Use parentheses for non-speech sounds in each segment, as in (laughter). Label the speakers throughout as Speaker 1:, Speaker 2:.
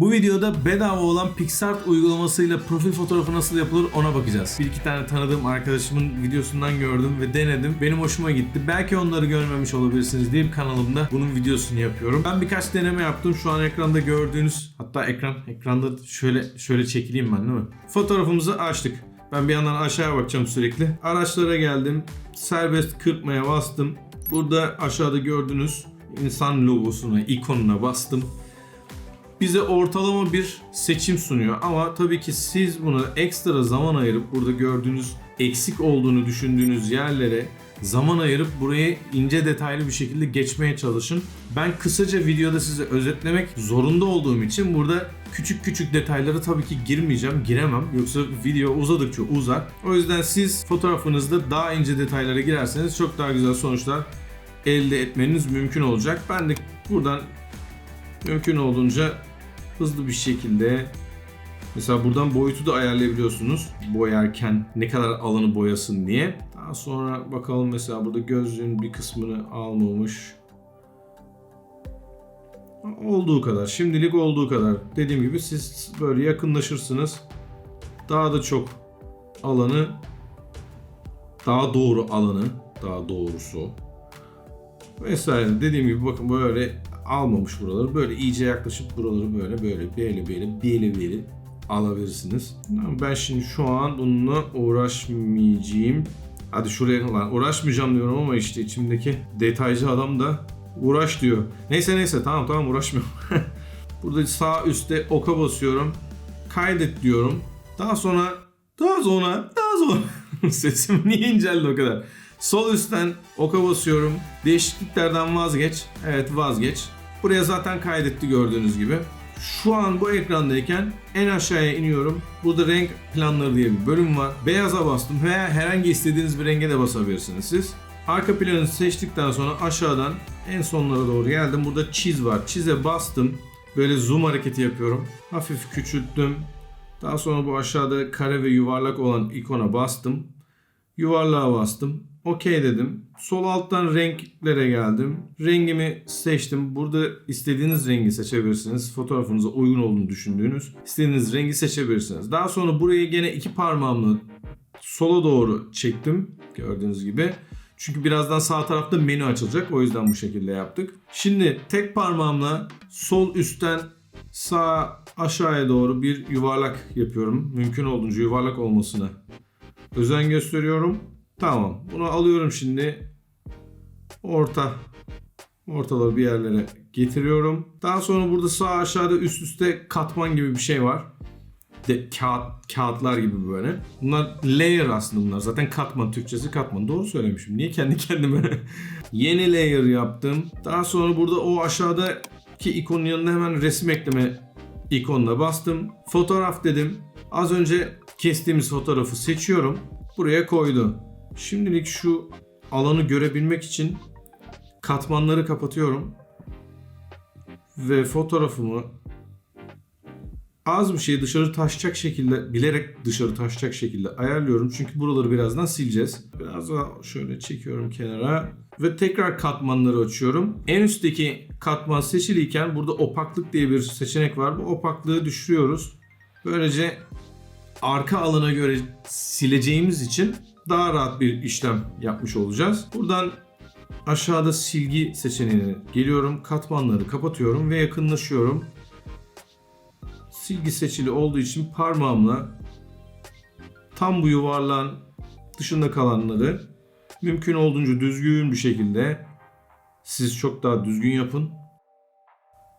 Speaker 1: Bu videoda bedava olan PixArt uygulamasıyla profil fotoğrafı nasıl yapılır ona bakacağız. Bir iki tane tanıdığım arkadaşımın videosundan gördüm ve denedim. Benim hoşuma gitti. Belki onları görmemiş olabilirsiniz diye kanalımda bunun videosunu yapıyorum. Ben birkaç deneme yaptım. Şu an ekranda gördüğünüz hatta ekran ekranda şöyle şöyle çekileyim ben değil mi? Fotoğrafımızı açtık. Ben bir yandan aşağıya bakacağım sürekli. Araçlara geldim. Serbest kırpmaya bastım. Burada aşağıda gördüğünüz insan logosuna, ikonuna bastım bize ortalama bir seçim sunuyor. Ama tabii ki siz buna ekstra zaman ayırıp burada gördüğünüz eksik olduğunu düşündüğünüz yerlere zaman ayırıp burayı ince detaylı bir şekilde geçmeye çalışın. Ben kısaca videoda size özetlemek zorunda olduğum için burada küçük küçük detaylara tabii ki girmeyeceğim, giremem. Yoksa video uzadıkça uzar. O yüzden siz fotoğrafınızda daha ince detaylara girerseniz çok daha güzel sonuçlar elde etmeniz mümkün olacak. Ben de buradan mümkün olduğunca hızlı bir şekilde mesela buradan boyutu da ayarlayabiliyorsunuz boyarken ne kadar alanı boyasın diye. Daha sonra bakalım mesela burada gözlüğün bir kısmını almamış. Olduğu kadar. Şimdilik olduğu kadar. Dediğim gibi siz böyle yakınlaşırsınız. Daha da çok alanı daha doğru alanı daha doğrusu vesaire dediğim gibi bakın böyle almamış buraları. Böyle iyice yaklaşıp buraları böyle böyle böyle böyle böyle böyle alabilirsiniz. Ben şimdi şu an bununla uğraşmayacağım. Hadi şuraya lan uğraşmayacağım diyorum ama işte içimdeki detaycı adam da uğraş diyor. Neyse neyse tamam tamam uğraşmıyorum. (laughs) Burada sağ üstte oka basıyorum. Kaydet diyorum. Daha sonra daha sonra daha sonra (laughs) sesim niye inceldi o kadar? Sol üstten oka basıyorum. Değişikliklerden vazgeç. Evet vazgeç. Buraya zaten kaydetti gördüğünüz gibi. Şu an bu ekrandayken en aşağıya iniyorum. Burada renk planları diye bir bölüm var. Beyaza bastım veya herhangi istediğiniz bir renge de basabilirsiniz siz. Arka planı seçtikten sonra aşağıdan en sonlara doğru geldim. Burada çiz var. Çize bastım. Böyle zoom hareketi yapıyorum. Hafif küçülttüm. Daha sonra bu aşağıda kare ve yuvarlak olan ikona bastım. Yuvarlığa bastım. Okey dedim. Sol alttan renklere geldim. Rengimi seçtim. Burada istediğiniz rengi seçebilirsiniz. Fotoğrafınıza uygun olduğunu düşündüğünüz istediğiniz rengi seçebilirsiniz. Daha sonra burayı gene iki parmağımla sola doğru çektim. Gördüğünüz gibi. Çünkü birazdan sağ tarafta menü açılacak. O yüzden bu şekilde yaptık. Şimdi tek parmağımla sol üstten sağ aşağıya doğru bir yuvarlak yapıyorum. Mümkün olduğunca yuvarlak olmasına özen gösteriyorum. Tamam. Bunu alıyorum şimdi. Orta. Ortaları bir yerlere getiriyorum. Daha sonra burada sağ aşağıda üst üste katman gibi bir şey var. De, kağıt, kağıtlar gibi böyle. Bunlar layer aslında bunlar. Zaten katman Türkçesi katman. Doğru söylemişim. Niye kendi kendime? (laughs) Yeni layer yaptım. Daha sonra burada o aşağıdaki ikonun yanına hemen resim ekleme ikonuna bastım. Fotoğraf dedim. Az önce kestiğimiz fotoğrafı seçiyorum. Buraya koydu. Şimdilik şu alanı görebilmek için katmanları kapatıyorum. Ve fotoğrafımı az bir şey dışarı taşacak şekilde bilerek dışarı taşacak şekilde ayarlıyorum. Çünkü buraları birazdan sileceğiz. Biraz daha şöyle çekiyorum kenara ve tekrar katmanları açıyorum. En üstteki katman seçiliyken burada opaklık diye bir seçenek var. Bu opaklığı düşürüyoruz. Böylece arka alana göre sileceğimiz için daha rahat bir işlem yapmış olacağız. Buradan aşağıda silgi seçeneğine geliyorum. Katmanları kapatıyorum ve yakınlaşıyorum. Silgi seçili olduğu için parmağımla tam bu yuvarlağın dışında kalanları mümkün olduğunca düzgün bir şekilde siz çok daha düzgün yapın.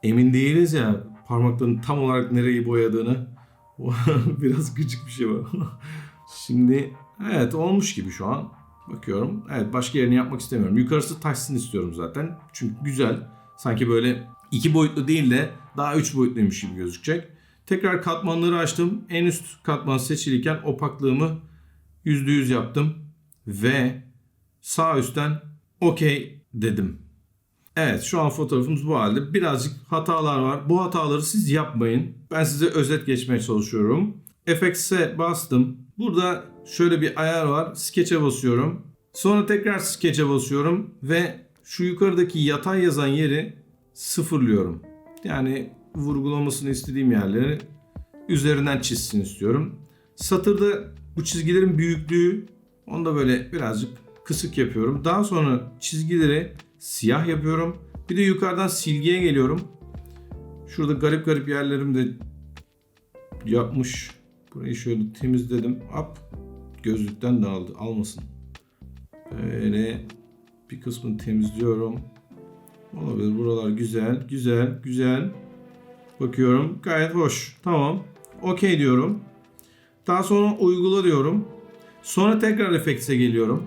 Speaker 1: Emin değiliz ya parmakların tam olarak nereyi boyadığını. (laughs) Biraz gıcık bir şey var. Şimdi evet olmuş gibi şu an. Bakıyorum. Evet başka yerini yapmak istemiyorum. Yukarısı taşsın istiyorum zaten. Çünkü güzel. Sanki böyle iki boyutlu değil de daha üç boyutluymuş gibi gözükecek. Tekrar katmanları açtım. En üst katman seçilirken opaklığımı %100 yaptım. Ve sağ üstten okey dedim. Evet şu an fotoğrafımız bu halde. Birazcık hatalar var. Bu hataları siz yapmayın. Ben size özet geçmeye çalışıyorum. FX'e bastım. Burada şöyle bir ayar var. Sketch'e basıyorum. Sonra tekrar Sketch'e basıyorum ve şu yukarıdaki yatay yazan yeri sıfırlıyorum. Yani vurgulamasını istediğim yerleri üzerinden çizsin istiyorum. Satırda bu çizgilerin büyüklüğü onu da böyle birazcık kısık yapıyorum. Daha sonra çizgileri siyah yapıyorum. Bir de yukarıdan silgiye geliyorum. Şurada garip garip yerlerim de yapmış. Burayı şöyle temizledim. Hop. Gözlükten dağıldı. Almasın. Böyle bir kısmını temizliyorum. Olabilir. Buralar güzel. Güzel. Güzel. Bakıyorum. Gayet hoş. Tamam. Okey diyorum. Daha sonra uygula diyorum. Sonra tekrar efektse geliyorum.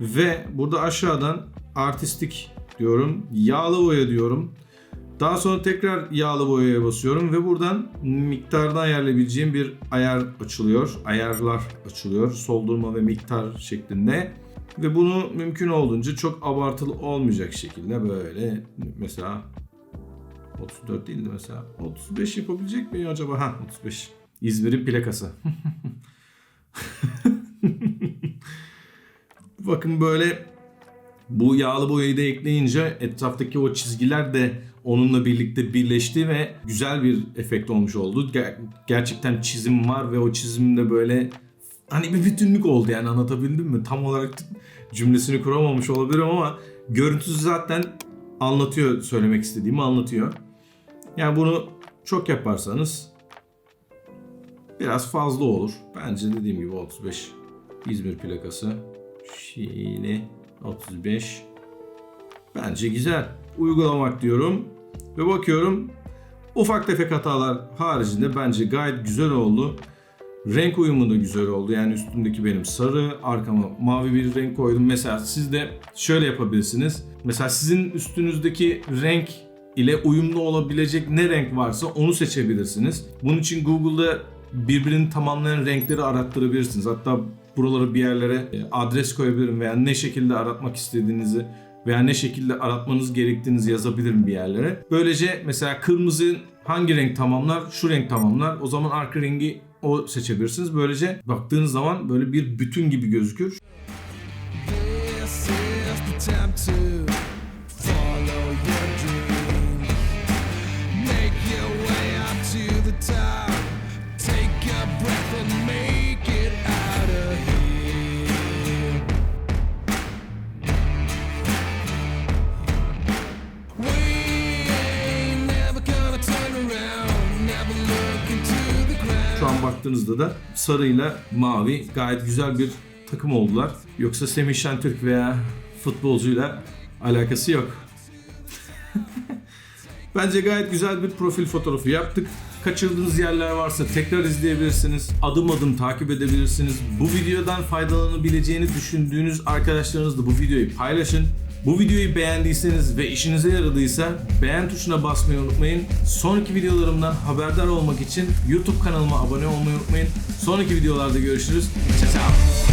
Speaker 1: Ve burada aşağıdan artistik diyorum. Yağlı boya diyorum. Daha sonra tekrar yağlı boyaya basıyorum ve buradan miktardan ayarlayabileceğim bir ayar açılıyor. Ayarlar açılıyor. Soldurma ve miktar şeklinde. Ve bunu mümkün olduğunca çok abartılı olmayacak şekilde böyle mesela 34 değildi mesela. 35 yapabilecek miyim acaba? Ha 35. İzmir'in plakası. (laughs) Bakın böyle bu yağlı boyayı da ekleyince etraftaki o çizgiler de onunla birlikte birleşti ve güzel bir efekt olmuş oldu. Ger- gerçekten çizim var ve o çizimde böyle hani bir bütünlük oldu yani anlatabildim mi? Tam olarak cümlesini kuramamış olabilirim ama görüntüsü zaten anlatıyor söylemek istediğimi anlatıyor. Yani bunu çok yaparsanız biraz fazla olur. Bence dediğim gibi 35 İzmir plakası. Şili 35. Bence güzel. Uygulamak diyorum ve bakıyorum ufak tefek hatalar haricinde bence gayet güzel oldu. Renk uyumu da güzel oldu. Yani üstündeki benim sarı, arkama mavi bir renk koydum. Mesela siz de şöyle yapabilirsiniz. Mesela sizin üstünüzdeki renk ile uyumlu olabilecek ne renk varsa onu seçebilirsiniz. Bunun için Google'da birbirini tamamlayan renkleri arattırabilirsiniz. Hatta buralara bir yerlere e, adres koyabilirim veya ne şekilde aratmak istediğinizi veya ne şekilde aratmanız gerektiğinizi yazabilirim bir yerlere. Böylece mesela kırmızı hangi renk tamamlar? Şu renk tamamlar. O zaman arka rengi o seçebilirsiniz. Böylece baktığınız zaman böyle bir bütün gibi gözükür.
Speaker 2: This is the time to
Speaker 1: baktığınızda da sarıyla mavi gayet güzel bir takım oldular. Yoksa Semih Şentürk veya futbolcuyla alakası yok. (laughs) Bence gayet güzel bir profil fotoğrafı yaptık. Kaçırdığınız yerler varsa tekrar izleyebilirsiniz. Adım adım takip edebilirsiniz. Bu videodan faydalanabileceğini düşündüğünüz arkadaşlarınızla bu videoyu paylaşın. Bu videoyu beğendiyseniz ve işinize yaradıysa beğen tuşuna basmayı unutmayın. Sonraki videolarımdan haberdar olmak için YouTube kanalıma abone olmayı unutmayın. Sonraki videolarda görüşürüz. Ciao ciao.